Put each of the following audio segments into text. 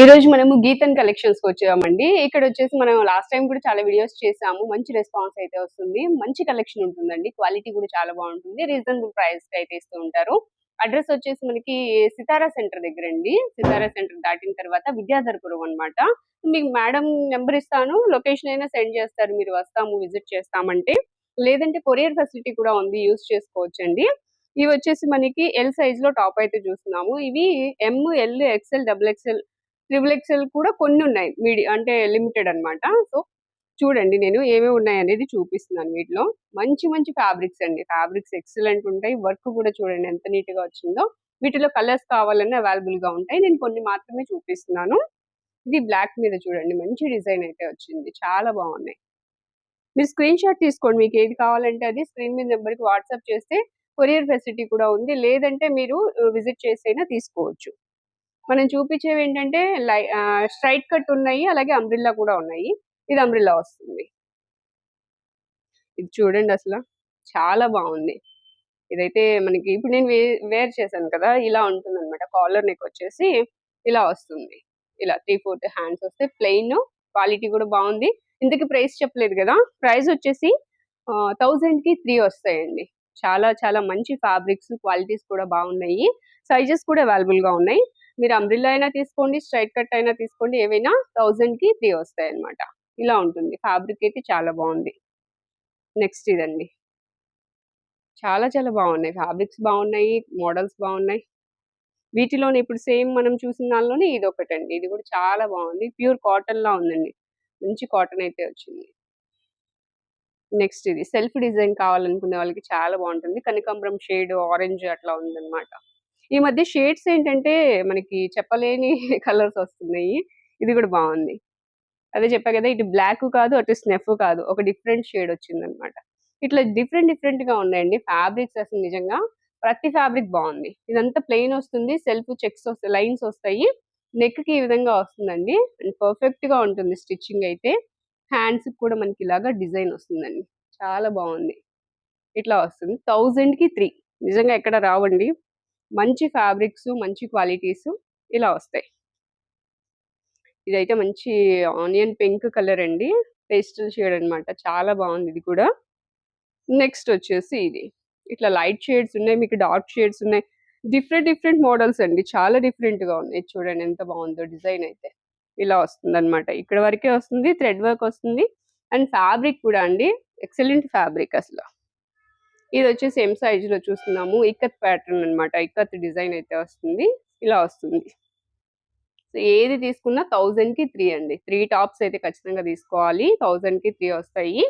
ఈ రోజు మనము గీతన్ కలెక్షన్స్కి వచ్చామండి. ఇక్కడ వచ్చేసి మనం లాస్ట్ టైం కూడా చాలా వీడియోస్ చేసాము. మంచి రెస్పాన్స్ అయితే వస్తుంది. మంచి కలెక్షన్ ఉంటుందండి. క్వాలిటీ కూడా చాలా బాగుంటుంది. రీజనబుల్ ప్రైస్కి అయితే ఇస్తూ ఉంటారు. అడ్రస్ వచ్చేసి మనకి సితారా సెంటర్ దగ్గర అండి. సితారా సెంటర్ దాటిన తర్వాత విద్యాధర్పురం అన్నమాట. మీకు మేడం నెంబర్ ఇస్తాను. లొకేషన్ అయినా సెండ్ చేస్తారు. మీరు వస్తాము విజిట్ చేస్తామంటే. లేదంటే కొరియర్ ఫెసిలిటీ కూడా ఉంది. యూస్ చేసుకోవచ్చండి. ఇవి వచ్చేసి మనకి ఎల్ సైజ్లో టాప్ అయితే చూస్తున్నాము. ఇవి M L XL double XL triple XL కూడా కొన్ని ఉన్నాయి. మీడి అంటే లిమిటెడ్ అన్నమాట. సో చూడండి నేను ఏమేమి ఉన్నాయి అనేది చూపిస్తున్నాను వీటిలో. మంచి మంచి ఫ్యాబ్రిక్స్ అండి. ఫ్యాబ్రిక్స్ ఎక్సలెంట్ ఉంటాయి. వర్క్ కూడా చూడండి ఎంత నీట్గా వచ్చిందో. వీటిలో కలర్స్ కావాలన్నా అవైలబుల్గా ఉంటాయి. నేను కొన్ని మాత్రమే చూపిస్తున్నాను. ఇది బ్లాక్ మీద చూడండి. మంచి డిజైన్ అయితే వచ్చింది. చాలా బాగున్నాయి. మీరు స్క్రీన్ షాట్ తీసుకోండి. మీకు ఏది కావాలంటే అది స్క్రీన్ మీద నెంబర్కి వాట్సాప్ చేస్తే కొరియర్ ఫెసిలిటీ కూడా ఉంది. లేదంటే మీరు uh, విజిట్ చేసైనా తీసుకోవచ్చు. మనం చూపించేవి ఏంటంటే లై స్ట్రైట్ కట్ ఉన్నాయి అలాగే అంబ్రిల్లా కూడా ఉన్నాయి. ఇది అంబ్రిల్లా వస్తుంది. ఇది చూడండి అసలు. చాలా బాగుంది. ఇదైతే మనకి ఇప్పుడు నేను వేర్ చేశాను కదా ఇలా ఉంటుంది అనమాట కాలర్ నెక్ వచ్చేసి ఇలా వస్తుంది. ఇలా త్రీ ఫోర్త్ హ్యాండ్స్ వస్తే ప్లెయిన్ క్వాలిటీ కూడా బాగుంది. ఇంతకీ ప్రైస్ చెప్పలేదు కదా ప్రైస్ వచ్చేసి థౌజండ్కి త్రీ వస్తాయండి. చాలా చాలా మంచి ఫ్యాబ్రిక్స్ క్వాలిటీస్ కూడా బాగున్నాయి. సైజెస్ కూడా అవైలబుల్గా ఉన్నాయి. మీరు అంబ్రిల్లా అయినా తీసుకోండి స్ట్రైట్ కట్ అయినా తీసుకోండి ఏవైనా థౌజండ్కి త్రీ వస్తాయి అనమాట ఇలా ఉంటుంది. ఫ్యాబ్రిక్ అయితే చాలా బాగుంది. నెక్స్ట్ ఇదండి. చాలా చాలా బాగున్నాయి. ఫ్యాబ్రిక్స్ బాగున్నాయి మోడల్స్ బాగున్నాయి. వీటిలోనే ఇప్పుడు సేమ్ మనం చూసిన దానిలోనే ఇది ఒకటండి. ఇది కూడా చాలా బాగుంది. ప్యూర్ కాటన్ లా ఉందండి. మంచి కాటన్ అయితే వచ్చింది. నెక్స్ట్ ఇది. సెల్ఫ్ డిజైన్ కావాలనుకునే వాళ్ళకి చాలా బాగుంటుంది. కనకాంబరం షేడ్ ఆరెంజ్ అట్లా ఉందన్నమాట. ఈ మధ్య షేడ్స్ ఏంటంటే మనకి చెప్పలేని కలర్స్ వస్తున్నాయి. ఇది కూడా బాగుంది. అదే చెప్పా కదా ఇటు బ్లాక్ కాదు అటు స్నెఫ్ కాదు. ఒక డిఫరెంట్ షేడ్ వచ్చింది అనమాట ఇట్లా డిఫరెంట్ డిఫరెంట్గా ఉన్నాయండి. ఫ్యాబ్రిక్స్ అసలు నిజంగా ప్రతి ఫ్యాబ్రిక్ బాగుంది. ఇదంతా ప్లెయిన్ వస్తుంది సెల్ఫ్ చెక్స్ వస్తాయి లైన్స్ వస్తాయి. నెక్కి ఈ విధంగా వస్తుందండి. అండ్ పర్ఫెక్ట్గా ఉంటుంది స్టిచ్చింగ్ అయితే. హ్యాండ్స్ కూడా మనకి ఇలాగా డిజైన్ వస్తుందండి. చాలా బాగుంది. ఇట్లా వస్తుంది. థౌజండ్కి త్రీ. నిజంగా ఎక్కడ రావండి. మంచి ఫ్యాబ్రిక్స్ మంచి క్వాలిటీస్ ఇలా వస్తాయి. ఇదైతే మంచి ఆనియన్ పింక్ కలర్ అండి. పేస్టల్ షేడ్ అనమాట చాలా బాగుంది ఇది కూడా. నెక్స్ట్ వచ్చేసి ఇది. ఇట్లా లైట్ షేడ్స్ ఉన్నాయి మీకు డార్క్ షేడ్స్ ఉన్నాయి. డిఫరెంట్ డిఫరెంట్ మోడల్స్ అండి. చాలా డిఫరెంట్గా ఉన్నాయి. చూడండి ఎంత బాగుందో డిజైన్ అయితే. ఇలా వస్తుంది అనమాట ఇక్కడ వరకే వస్తుంది థ్రెడ్ వర్క్ వస్తుంది. అండ్ ఫ్యాబ్రిక్ కూడా అండి. ఎక్సలెంట్ ఫ్యాబ్రిక్ అసలు. ఇది వచ్చేసి ఎం సైజ్లో చూస్తున్నాము. ఇక్కత్ ప్యాటర్న్ అనమాట ఇక్కత్ డిజైన్ అయితే వస్తుంది. ఇలా వస్తుంది. సో ఏది తీసుకున్నా థౌజండ్కి త్రీ అండి. త్రీ టాప్స్ అయితే ఖచ్చితంగా తీసుకోవాలి. థౌజండ్కి త్రీ వస్తాయి.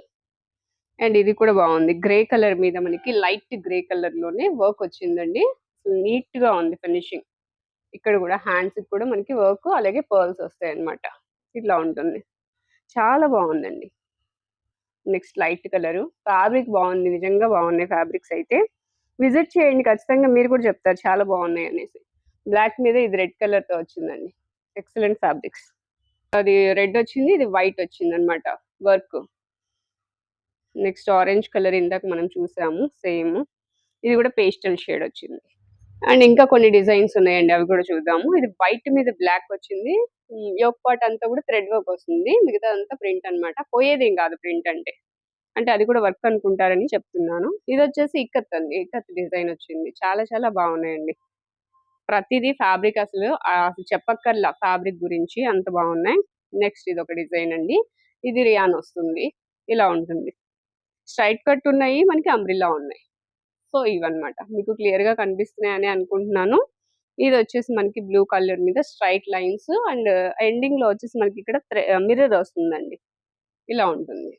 అండ్ ఇది కూడా బాగుంది. గ్రే కలర్ మీద మనకి లైట్ గ్రే కలర్లోనే వర్క్ వచ్చిందండి. నీట్గా ఉంది ఫినిషింగ్. ఇక్కడ కూడా హ్యాండ్స్ కూడా మనకి వర్క్ అలాగే పర్ల్స్ వస్తాయి అనమాట ఇట్లా ఉంటుంది. చాలా బాగుందండి. Next light colour. ఫ్యాబ్రిక్ బాగుంది నిజంగా బాగున్నాయి ఫ్యాబ్రిక్స్ అయితే. విజిట్ చేయండి ఖచ్చితంగా మీరు కూడా చెప్తారు చాలా బాగున్నాయి అనేసి. బ్లాక్ మీద ఇది రెడ్ కలర్తో వచ్చిందండి. Excellent fabrics. అది రెడ్ వచ్చింది ఇది వైట్ వచ్చింది అనమాట వర్క్. నెక్స్ట్ ఆరెంజ్ కలర్ ఇందాక మనం చూసాము సేమ్. ఇది కూడా పేస్టల్ షేడ్ వచ్చింది. అండ్ ఇంకా కొన్ని డిజైన్స్ ఉన్నాయండి అవి కూడా చూద్దాము. ఇది వైట్ మీద బ్లాక్ వచ్చింది. యోక్ పార్ట్ అంతా కూడా థ్రెడ్ వర్క్ వస్తుంది. మిగతా అంతా ప్రింట్ అనమాట పోయేదేం కాదు ప్రింట్ అంటే. అంటే అది కూడా వర్క్ అనుకుంటారని చెప్తున్నాను. ఇది వచ్చేసి ఇక్కత్ అండి. ఇక్కత్ డిజైన్ వచ్చింది. చాలా చాలా బాగున్నాయండి. ప్రతిదీ ఫ్యాబ్రిక్ అసలు అసలు చెప్పక్కర్లా ఫ్యాబ్రిక్ గురించి అంత బాగున్నాయి. నెక్స్ట్ ఇది ఒక డిజైన్ అండి. ఇది రియాన్ వస్తుంది. ఇలా ఉంటుంది. స్ట్రైట్ కట్ ఉన్నాయి మనకి అంబ్రిల్లా ఉన్నాయి. సో ఇవన్నమాట. మీకు క్లియర్గా కనిపిస్తున్నాయని అనుకుంటున్నాను. ఇది వచ్చేసి మనకి బ్లూ కలర్ మీద స్ట్రైట్ లైన్స్ అండ్ ఎండింగ్లో వచ్చేసి మనకి ఇక్కడ మిర్రర్ వస్తుందండి. ఇలా ఉంటుంది.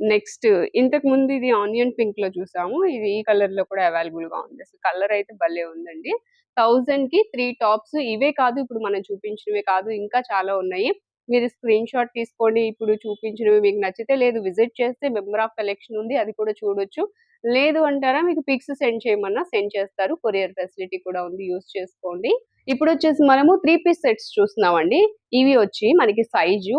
నెక్స్ట్ ఇంతకు ముందు ఇది ఆనియన్ పింక్లో చూసాము. ఇది ఈ కలర్లో కూడా అవైలబుల్గా ఉంది. అసలు కలర్ అయితే భలే ఉందండి. థౌజండ్కి త్రీ టాప్స్ ఇవే కాదు ఇప్పుడు మనం చూపించినవే కాదు ఇంకా చాలా ఉన్నాయి. మీరు స్క్రీన్ షాట్ తీసుకోండి. ఇప్పుడు చూపించినవి మీకు నచ్చితే లేదు విజిట్ చేస్తే మెంబర్ ఆఫ్ కలెక్షన్ ఉంది అది కూడా చూడొచ్చు. లేదు అంటారా మీకు పిక్స్ సెండ్ చేయమన్నా సెండ్ చేస్తారు. కొరియర్ ఫెసిలిటీ కూడా ఉంది యూస్ చేసుకోండి. ఇప్పుడు వచ్చేసి మనము త్రీ పీస్ సెట్స్ చూస్తున్నామండి. ఇవి వచ్చి మనకి సైజు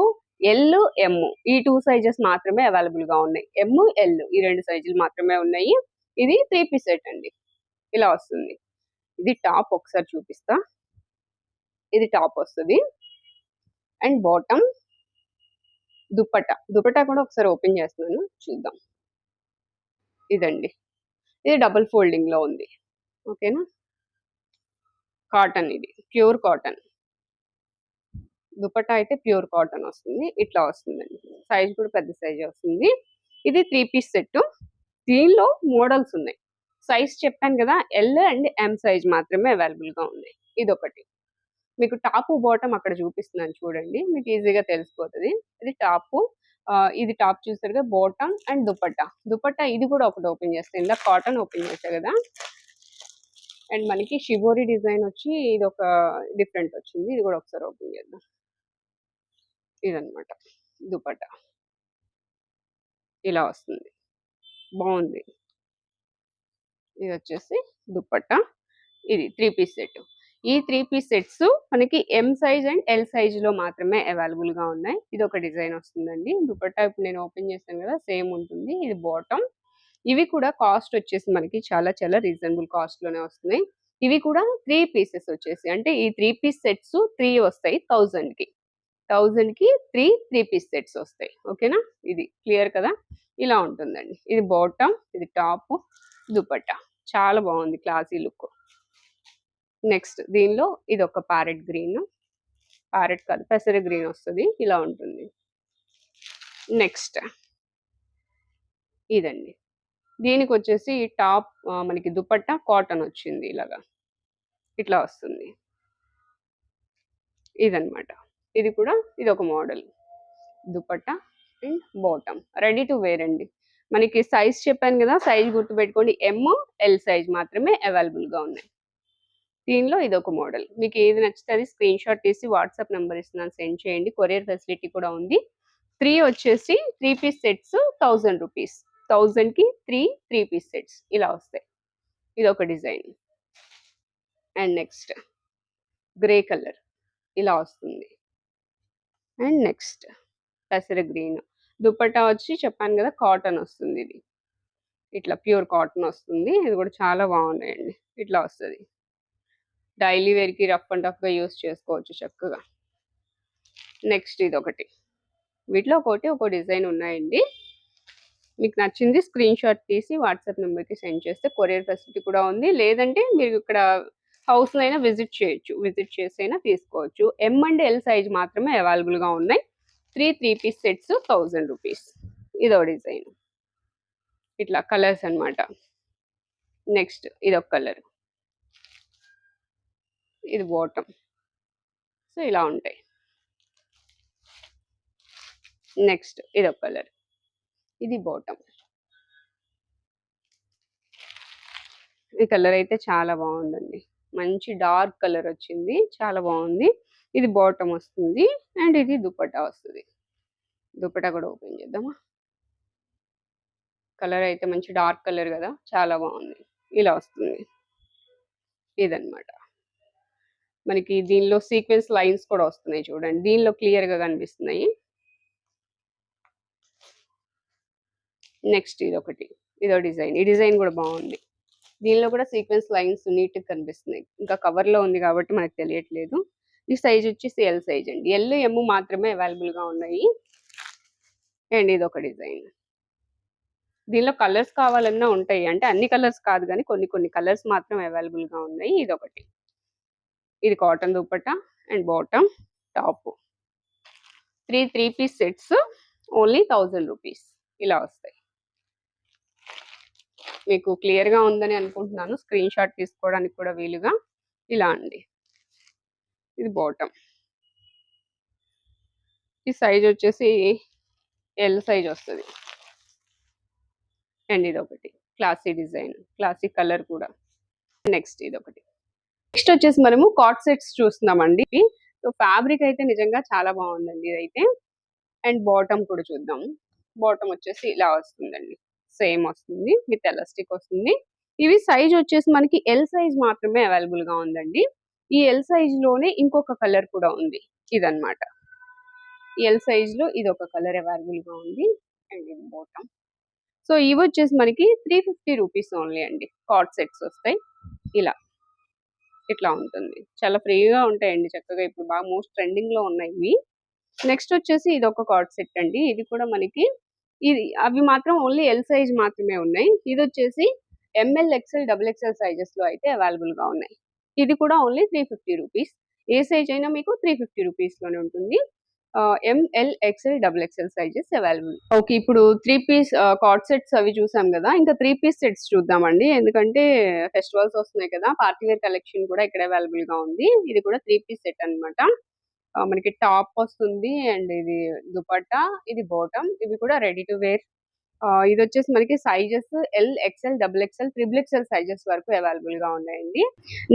ఎల్ ఎమ్ ఈ టూ సైజెస్ మాత్రమే అవైలబుల్గా ఉన్నాయి. M L. ఈ రెండు సైజులు మాత్రమే ఉన్నాయి. ఇది త్రీ పీస్ సెట్ అండి. ఇలా వస్తుంది. ఇది టాప్ ఒకసారి చూపిస్తా. ఇది టాప్ వస్తుంది. అండ్ బాటమ్ దుప్పట దుప్పట కూడా ఒకసారి ఓపెన్ చేస్తున్నాను. చూద్దాం. ఇదండి. ఇది డబుల్ ఫోల్డింగ్లో ఉంది. ఓకేనా? కాటన్ ఇది. Pure cotton. దుపట్టా అయితే ప్యూర్ కాటన్ వస్తుంది. ఇట్లా వస్తుందండి. సైజ్ కూడా పెద్ద సైజ్ వస్తుంది. ఇది త్రీ పీస్ సెట్ దీనిలో మోడల్స్ ఉన్నాయి. సైజ్ చెప్పాను కదా ఎల్ అండ్ ఎం సైజ్ మాత్రమే అవైలబుల్గా ఉంది. ఇది ఒకటి మీకు టాప్ బాటమ్ అక్కడ చూపిస్తున్నాను చూడండి. మీకు ఈజీగా తెలిసిపోతుంది. ఇది టాప్. ఇది టాప్ చూసారుగా బాటమ్ అండ్ దుపట్టా. దుపట్టా ఇది కూడా ఒకటి ఓపెన్ చేస్తాను ఇందాక కాటన్ ఓపెన్ చేసా కదా. అండ్ మనకి షిబోరి డిజైన్ వచ్చి ఇది ఒక డిఫరెంట్ వచ్చింది. ఇది కూడా ఒకసారి ఓపెన్ చేద్దాం. ఇదనమాట దుపట్టా. ఇలా వస్తుంది. బాగుంది. ఇది వచ్చేసి దుప్పట్ట ఇది త్రీ పీస్ సెట్. ఈ త్రీ పీస్ సెట్స్ మనకి ఎం సైజ్ అండ్ ఎల్ సైజ్లో మాత్రమే అవైలబుల్గా ఉన్నాయి. ఇది ఒక డిజైన్ వస్తుందండి. దుపట్టా ఇప్పుడు నేను ఓపెన్ చేశాను కదా సేమ్ ఉంటుంది. ఇది బాటమ్ ఇవి కూడా కాస్ట్ వచ్చేసి మనకి చాలా చాలా రీజనబుల్ కాస్ట్లోనే వస్తున్నాయి. ఇవి కూడా త్రీ పీసెస్ వచ్చేసి అంటే ఈ త్రీ పీస్ సెట్స్ త్రీ వస్తాయి థౌజండ్కి. థౌజండ్కి త్రీ త్రీ పీస్ సెట్స్ వస్తాయి. ఓకేనా ఇది క్లియర్ కదా? ఇలా ఉంటుందండి. ఇది బాటమ్ ఇది టాప్ దుపట్టా. చాలా బాగుంది క్లాసీ లుక్ నెక్స్ట్ దీనిలో ఇది ఒక ప్యారెట్ గ్రీన్. ప్యారెట్ కాదు పెసర గ్రీన్ వస్తుంది ఇలా ఉంటుంది. నెక్స్ట్ ఇదండి. దీనికి వచ్చేసి టాప్ మనకి దుపట్టా కాటన్ వచ్చింది ఇలాగా. ఇట్లా వస్తుంది. ఇదనమాట ఇది కూడా ఇది ఒక model. Dupatta and bottom. Ready to wear అండి. మనకి సైజ్ చెప్పాను కదా సైజ్ గుర్తుపెట్టుకోండి. ఎమ్ ఎల్ సైజ్ మాత్రమే అవైలబుల్గా ఉన్నాయి. దీనిలో ఇది ఒక మోడల్. మీకు ఏది నచ్చితే అది స్క్రీన్ షాట్ తీసి వాట్సాప్ నెంబర్ ఇస్తున్నాను సెండ్ చేయండి. కొరియర్ ఫెసిలిటీ కూడా ఉంది. త్రీ వచ్చేసి three piece sets thousand rupees. థౌజండ్కి త్రీ త్రీ పీస్ సెట్స్ ఇలా వస్తాయి. ఇది ఒక design. And next grey colour ఇలా వస్తుంది. అండ్ నెక్స్ట్ పెసర గ్రీన్. దుప్పటా వచ్చి చెప్పాను కదా కాటన్ వస్తుంది ఇది. ఇట్లా ప్యూర్ కాటన్ వస్తుంది. ఇది కూడా చాలా బాగున్నాయండి. ఇట్లా వస్తుంది. డైలీ వేర్కి రఫ్ అండ్ టఫ్గా యూస్ చేసుకోవచ్చు చక్కగా. నెక్స్ట్ ఇది ఒకటి వీటిలో ఒకటి ఒక డిజైన్ ఉన్నాయండి. మీకు నచ్చింది స్క్రీన్ షాట్ తీసి వాట్సాప్ నెంబర్కి సెండ్ చేస్తే కొరియర్ ఫెసిలిటీ కూడా ఉంది. లేదంటే మీరు ఇక్కడ హౌస్లో అయినా విజిట్ చేయొచ్చు విజిట్ చేసి అయినా తీసుకోవచ్చు. ఎం అండ్ ఎల్ సైజ్ మాత్రమే అవైలబుల్గా ఉన్నాయి. Three three piece sets thousand rupees. ఇదో డిజైన్. ఇట్లా కలర్స్ అనమాట నెక్స్ట్ ఇదొక కలర్. ఇది బాటమ్ సో ఇలా ఉంటాయి. నెక్స్ట్ ఇదొక కలర్ ఇది బాటమ్ ఈ కలర్ అయితే చాలా బాగుందండి. మంచి డార్క్ కలర్ వచ్చింది. చాలా బాగుంది. ఇది బాటమ్ వస్తుంది. అండ్ ఇది దుపట్టా వస్తుంది. దుపట్టా కూడా ఓపెన్ చేద్దామా? కలర్ అయితే మంచి డార్క్ కలర్ కదా. చాలా బాగుంది. ఇలా వస్తుంది. ఇదనమాట మనకి దీనిలో సీక్వెన్స్ లైన్స్ కూడా వస్తున్నాయి చూడండి. దీనిలో క్లియర్గా కనిపిస్తున్నాయి. నెక్స్ట్ ఇది ఒకటి ఇదో డిజైన్. ఈ డిజైన్ కూడా బాగుంది. దీనిలో కూడా సీక్వెన్స్ లైన్స్ నీట్గా కనిపిస్తున్నాయి. ఇంకా కవర్లో ఉంది కాబట్టి మనకు తెలియట్లేదు. ఈ సైజ్ వచ్చేసి ఎల్ సైజ్ అండి. ఎల్ ఎమ్ మాత్రమే అవైలబుల్గా ఉన్నాయి. అండ్ ఇది ఒక డిజైన్. దీనిలో కలర్స్ కావాలన్నా ఉంటాయి. అంటే అన్ని కలర్స్ కాదు కానీ కొన్ని కొన్ని కలర్స్ మాత్రం అవైలబుల్గా ఉన్నాయి. ఇది ఒకటి ఇది cotton dupatta and bottom top. Three three piece sets only thousand rupees. ఇలా వస్తాయి. మీకు క్లియర్గా ఉందని అనుకుంటున్నాను. స్క్రీన్ షాట్ తీసుకోవడానికి కూడా వీలుగా. ఇలా అండి. ఇది బాటమ్. ఈ సైజ్ వచ్చేసి ఎల్ సైజ్ వస్తుంది. అండ్ ఇది ఒకటి క్లాసీ డిజైన్. క్లాసిక్ కలర్ కూడా. నెక్స్ట్ ఇది ఒకటి నెక్స్ట్ వచ్చేసి మనము కాట్ సెట్స్ చూస్తున్నామండి. సో ఫ్యాబ్రిక్ అయితే నిజంగా చాలా బాగుందండి ఇదైతే. అండ్ బాటమ్ కూడా చూద్దాం. బాటమ్ వచ్చేసి ఇలా వస్తుందండి. సేమ్ వస్తుంది. విత్ ఎలాస్టిక్ వస్తుంది. ఇవి సైజ్ వచ్చేసి మనకి ఎల్ సైజ్ మాత్రమే అవైలబుల్గా ఉందండి. ఈ ఎల్ సైజ్లోనే ఇంకొక కలర్ కూడా ఉంది. ఇదనమాట ఎల్ సైజ్లో ఇది ఒక కలర్ అవైలబుల్గా ఉంది. అండ్ ఇది బాటమ్ సో ఇవి వచ్చేసి మనకి త్రీ ఫిఫ్టీ రూపీస్ ఓన్లీ అండి. కాట్ సెట్స్ వస్తాయి. ఇలా. ఇట్లా ఉంటుంది. చాలా ఫ్రీగా ఉంటాయండి చక్కగా. ఇప్పుడు బాగా మోస్ట్ ట్రెండింగ్లో ఉన్నాయి ఇవి. నెక్స్ట్ వచ్చేసి ఇది ఒక కార్డ్ సెట్ అండి. ఇది కూడా మనకి ఇది అవి మాత్రం ఓన్లీ ఎల్ సైజ్ మాత్రమే ఉన్నాయి. ఇది వచ్చేసి M L XL double XL సైజెస్లో అయితే అవైలబుల్గా ఉన్నాయి. ఇది కూడా ఓన్లీ త్రీ ఫిఫ్టీ రూపీస్ ఏ సైజ్ అయినా మీకు త్రీ ఫిఫ్టీ రూపీస్లోనే ఉంటుంది. M L XL double XL sizes available okay ఇప్పుడు త్రీ పీస్ కార్డ్ సెట్స్ అవి చూసాం కదా ఇంకా త్రీ పీస్ సెట్స్ చూద్దామండి. ఎందుకంటే ఫెస్టివల్స్ వస్తున్నాయి కదా పార్టీ వేర్ కలెక్షన్ కూడా ఇక్కడ అవైలబుల్గా ఉంది. ఇది కూడా త్రీ పీస్ సెట్ అన్నమాట. మనకి టాప్ వస్తుంది అండ్ ఇది దుపట్టా ఇది బాటమ్ ఇవి కూడా రెడీ టు వేర్ ఇది వచ్చేసి మనకి sizes L XL double XL triple XL sizes వరకు అవైలబుల్గా ఉన్నాయండి.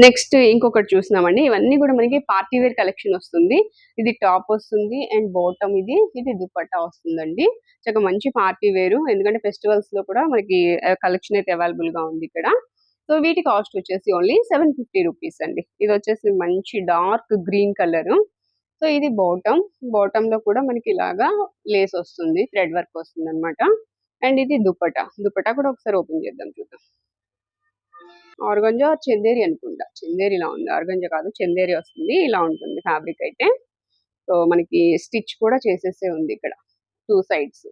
నెక్స్ట్ ఇంకొకటి చూసినామండి. ఇవన్నీ కూడా మనకి పార్టీ వేర్ కలెక్షన్ వస్తుంది. ఇది టాప్ వస్తుంది అండ్ బాటమ్ ఇది ఇది దుపట్టా వస్తుందండి. చక్కగా మంచి పార్టీ వేరు. ఎందుకంటే ఫెస్టివల్స్లో కూడా మనకి కలెక్షన్ అయితే అవైలబుల్గా ఉంది ఇక్కడ. సో వీటి కాస్ట్ వచ్చేసి ఓన్లీ సెవెన్ ఫిఫ్టీ రూపీస్ అండి. ఇది వచ్చేసి మంచి డార్క్ గ్రీన్ కలర్. సో ఇది బాటమ్. బాటమ్లో కూడా మనకి ఇలాగా లేస్ వస్తుంది థ్రెడ్ వర్క్ వస్తుంది అనమాట అండ్ ఇది దుప్పటా దుప్పటా కూడా ఒకసారి ఓపెన్ చేద్దాం చూద్దాం. ఆర్గంజా చందేరి అనుకుంటా. చందేరి ఇలా ఉంది. ఆర్గంజా కాదు చందేరి వస్తుంది. ఇలా ఉంటుంది ఫ్యాబ్రిక్ అయితే. సో మనకి స్టిచ్ కూడా చేసేసే ఉంది ఇక్కడ. టూ సైడ్స్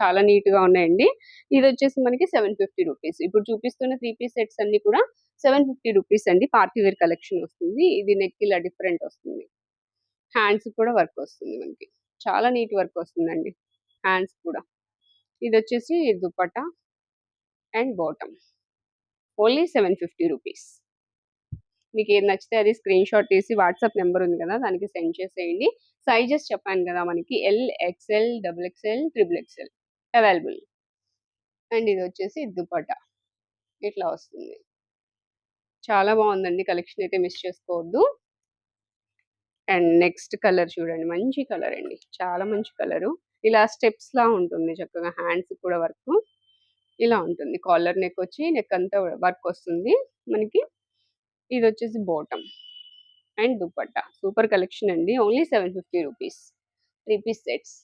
చాలా నీట్గా ఉన్నాయండి. ఇది వచ్చేసి మనకి సెవెన్ ఫిఫ్టీ రూపీస్ ఇప్పుడు చూపిస్తున్న త్రీ పీస్ సెట్స్ అన్ని కూడా సెవెన్ ఫిఫ్టీ రూపీస్ అండి. పార్టీ వేర్ కలెక్షన్ వస్తుంది. ఇది నెక్ ఇలా డిఫరెంట్ వస్తుంది. హ్యాండ్స్ కూడా వర్క్ వస్తుంది మనకి. చాలా నీట్ వర్క్ వస్తుందండి. హ్యాండ్స్ కూడా. ఇది వచ్చేసి dupatta and bottom. Only seven fifty rupees. మీకు ఏది నచ్చితే అది స్క్రీన్ షాట్ తీసి వాట్సాప్ నెంబర్ ఉంది కదా దానికి సెండ్ చేసేయండి. సైజెస్ చెప్పాను కదా మనకి L XL double XL triple XL available. And ఇది వచ్చేసి దుపట్టా ఇట్లా వస్తుంది. చాలా బాగుందండి కలెక్షన్ అయితే మిస్ చేసుకోవద్దు. అండ్ నెక్స్ట్ కలర్ చూడండి మంచి కలర్ అండి. చాలా మంచి కలరు. ఇలా స్టెప్స్ లా ఉంటుంది చక్కగా హ్యాండ్స్ కూడా వర్క్. ఇలా ఉంటుంది. కాలర్ నెక్ వచ్చి నెక్ అంతా వర్క్ వస్తుంది మనకి. ఇది వచ్చేసి bottom and dupatta. Super collection అండి. Only seven fifty rupees. Three piece sets.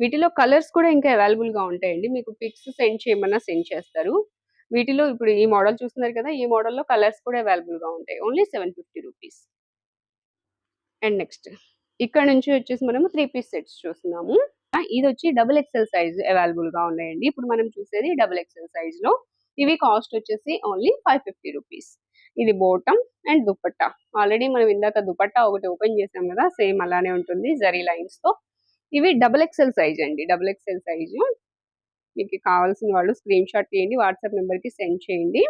వీటిలో కలర్స్ కూడా ఇంకా అవైలబుల్గా ఉంటాయండి. మీకు పిక్స్ సెండ్ చేయమన్నా సెండ్ చేస్తారు. వీటిలో ఇప్పుడు ఈ మోడల్ చూస్తున్నారు కదా ఈ మోడల్లో కలర్స్ కూడా అవైలబుల్గా ఉంటాయి. Only seven fifty rupees. And next. ఇక్కడ నుంచి వచ్చేసి మనము త్రీ పీస్ సెట్స్ చూస్తున్నాము. ఇది వచ్చి డబుల్ ఎక్సెల్ సైజ్ అవైలబుల్గా ఉన్నాయండి. ఇప్పుడు మనం చూసేది డబుల్ ఎక్సెల్ సైజ్లో ఇవి కాస్ట్ వచ్చేసి ఓన్లీ ఫైవ్ ఫిఫ్టీ రూపీస్. ఇది బోటం అండ్ దుపట్టా. ఆల్రెడీ మనం ఇందాక దుపట్టా ఒకటి ఓపెన్ చేసాం కదా సేమ్ అలానే ఉంటుంది జరీ లైన్స్తో ఇవి డబుల్ ఎక్సెల్ సైజ్ అండి. Double XL size. మీకు కావాల్సిన వాళ్ళు స్క్రీన్ షాట్ తీయండి వాట్సాప్ నెంబర్కి సెండ్ చేయండి.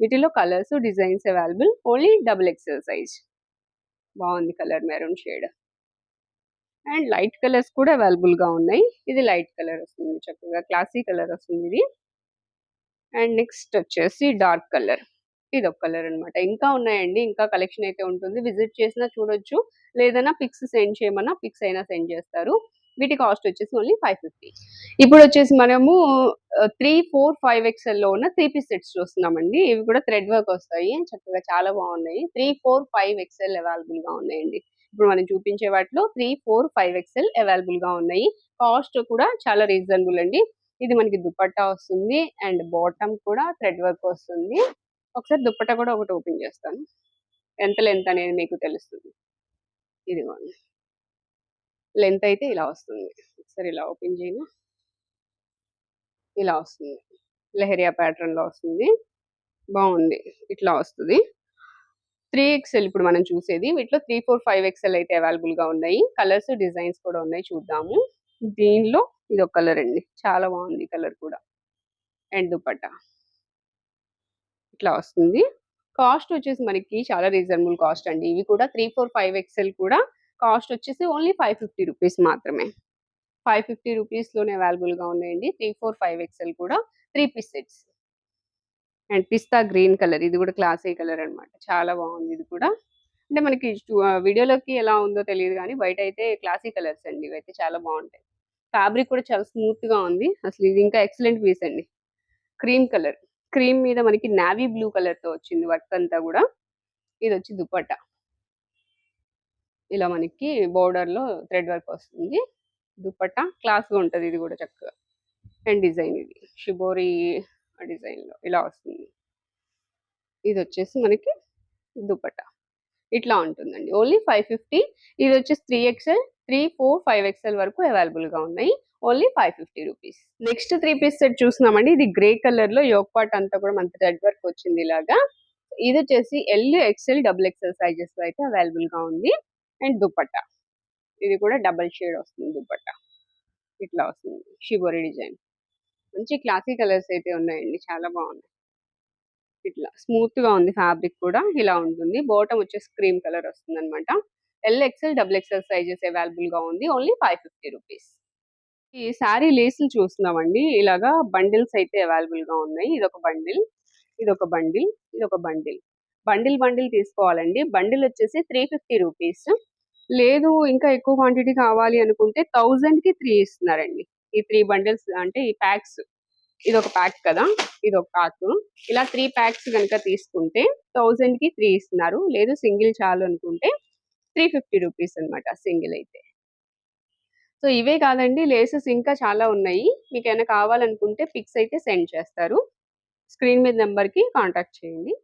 వీటిలో colours designs available only double XL size. బాగుంది colour maroon shade. And light colours కూడా అవైలబుల్గా ఉన్నాయి. ఇది లైట్ కలర్ వస్తుంది చక్కగా క్లాసీ కలర్ వస్తుంది ఇది. అండ్ నెక్స్ట్ వచ్చేసి డార్క్ కలర్. ఇది ఒక కలర్ అనమాట ఇంకా ఉన్నాయండి. ఇంకా కలెక్షన్ అయితే ఉంటుంది. విజిట్ చేసినా చూడొచ్చు. లేదన్నా పిక్స్ సెండ్ చేయమన్నా పిక్స్ అయినా సెండ్ చేస్తారు. వీటి కాస్ట్ వచ్చేసి ఓన్లీ ఫైవ్ ఫిఫ్టీ. ఇప్పుడు వచ్చేసి మనము త్రీ ఫోర్ ఫైవ్ ఎక్స్ఎల్లో ఉన్న త్రీ పీస్ సెట్స్ చూస్తున్నామండి. ఇవి కూడా థ్రెడ్ వర్క్ వస్తాయి. చక్కగా చాలా బాగున్నాయి. త్రీ ఫోర్ ఫైవ్ ఎక్స్ఎల్ అవైలబుల్గా ఉన్నాయండి. ఇప్పుడు మనం చూపించే వాటిలో త్రీ ఫోర్ ఫైవ్ ఎక్స్ఎల్ అవైలబుల్గా ఉన్నాయి. కాస్ట్ కూడా చాలా రీజనబుల్ అండి. ఇది మనకి దుపట్టా వస్తుంది అండ్ బాటమ్ కూడా థ్రెడ్ వర్క్ వస్తుంది. ఒకసారి దుప్పట్టా కూడా ఒకటి ఓపెన్ చేస్తాను. ఎంత లెంత్ అనేది మీకు తెలుస్తుంది. ఇదిగోండి. లెంత్ అయితే ఇలా వస్తుంది. ఒకసారి ఇలా ఓపెన్ చేయను ఇలా వస్తుంది. లెహరియా ప్యాటర్న్లో వస్తుంది. బాగుంది. ఇట్లా వస్తుంది. త్రీ ఎక్స్ఎల్ ఇప్పుడు మనం చూసేది. వీటిలో త్రీ ఫోర్ ఫైవ్ ఎక్స్ఎల్ అయితే అవైలబుల్గా ఉన్నాయి. కలర్స్ డిజైన్స్ కూడా ఉన్నాయి చూద్దాము. దీనిలో ఇది ఒక కలర్ అండి. చాలా బాగుంది కలర్ కూడా. అండ్ దుపట్ట. ఇట్లా వస్తుంది. కాస్ట్ వచ్చేసి మనకి చాలా రీజనబుల్ కాస్ట్ అండి. ఇవి కూడా త్రీ ఫోర్ ఫైవ్ ఎక్స్ఎల్ కూడా కాస్ట్ వచ్చేసి ఓన్లీ ఫైవ్ ఫిఫ్టీ రూపీస్ మాత్రమే. ఫైవ్ ఫిఫ్టీ రూపీస్లోనే అవైలబుల్గా ఉన్నాయండి. త్రీ ఫోర్ ఫైవ్ ఎక్స్ఎల్ కూడా three piece sets. And pista green colour. ఇది కూడా క్లాసీ కలర్ అనమాట చాలా బాగుంది ఇది కూడా. అంటే మనకి వీడియోలోకి ఎలా ఉందో తెలియదు కానీ బయట అయితే క్లాసీ కలర్స్ అండి. ఇవైతే చాలా బాగుంటాయి. ఫ్యాబ్రిక్ కూడా చాలా స్మూత్గా ఉంది. అసలు ఇది ఇంకా ఎక్సలెంట్ పీస్ అండి. Cream colour. క్రీమ్ మీద మనకి నావీ బ్లూ కలర్తో వచ్చింది వర్క్ అంతా కూడా. ఇది వచ్చి దుపట్టా. ఇలా మనకి బోర్డర్లో థ్రెడ్ వర్క్ వస్తుంది. దుపట్టా క్లాస్గా ఉంటది ఇది కూడా చక్కగా. అండ్ డిజైన్ ఇది. షిబోరి డిజైన్లో ఇలా వస్తుంది. ఇది వచ్చేసి మనకి దుపట్టా. ఇట్లా ఉంటుందండి. Only five fifty. ఇది వచ్చేసి three XL three four five XL వరకు అవైలబుల్గా ఉన్నాయి. Only five fifty rupees. Next three piece set చూస్తున్నామండి. ఇది గ్రే కలర్లో యోగ్ పార్ట్ అంతా కూడా మనకి రెడ్ వర్క్ వచ్చింది ఇలాగా. ఇది వచ్చేసి L XL double XL sizes అయితే అవైలబుల్గా ఉంది. అండ్ దుపట్టా. ఇది కూడా డబల్ షేడ్ వస్తుంది దుపట్టా. ఇట్లా వస్తుంది. Shibori design. మంచి క్లాసీ కలర్స్ అయితే ఉన్నాయండి. చాలా బాగున్నాయి. ఇట్లా స్మూత్గా ఉంది ఫ్యాబ్రిక్ కూడా. ఇలా ఉంటుంది. బాటమ్ వచ్చేసి క్రీమ్ కలర్ వస్తుంది అనమాట L XL double XL sizes అవైలబుల్గా ఉంది. Only five fifty rupees. ఈ శారీ లేసులు చూస్తున్నామండి. ఇలాగా బండిల్స్ అయితే అవైలబుల్గా ఉన్నాయి. ఇది ఒక బండిల్. ఇది ఒక బండిల్. ఇదొక బండిల్. బండిల్ బండిల్ తీసుకోవాలండి. బండిల్ వచ్చేసి త్రీ ఫిఫ్టీ రూపీస్. లేదు ఇంకా ఎక్కువ క్వాంటిటీ కావాలి అనుకుంటే థౌజండ్కి త్రీ ఇస్తున్నారండి. ఈ త్రీ బండిల్స్ అంటే ఈ ప్యాక్స్ ఇది ఒక ప్యాక్ కదా ఇది ఒక ప్యాక్ ఇలా త్రీ ప్యాక్స్ కనుక తీసుకుంటే థౌజండ్కి త్రీ ఇస్తున్నారు. లేదు సింగిల్ చాలు అనుకుంటే త్రీ ఫిఫ్టీ రూపీస్ అనమాట సింగిల్ అయితే. సో ఇవే కాదండి లేసెస్ ఇంకా చాలా ఉన్నాయి. మీకు ఏమైనా కావాలనుకుంటే పిక్స్ అయితే సెండ్ చేస్తారు. స్క్రీన్ మీద నెంబర్కి కాంటాక్ట్ చేయండి.